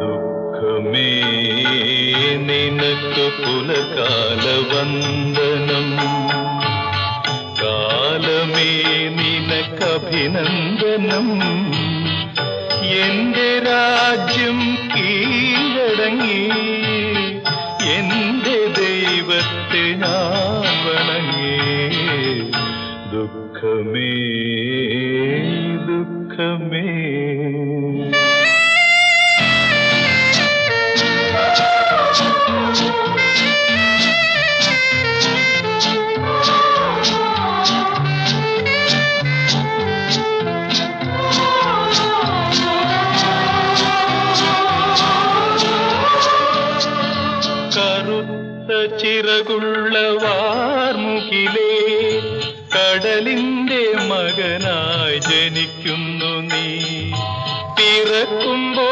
ദുഃഖമേ നിനക്ക് പുലകാല വന്ദനം കാലമേ നിനക്കഭിനന്ദനം. എന്റെ രാജ്യം കീഴടങ്ങി എന്റെ ദൈവത്തെ ഞാൻ വണങ്ങി. ദുഃഖമേ ദുഃഖമേ. കറുത്ത ചിറകുള്ള വാർമുകിലേ കടലിന്റെ മകനായി ജനിക്കുന്നു നീ. പിറക്കുമ്പോൾ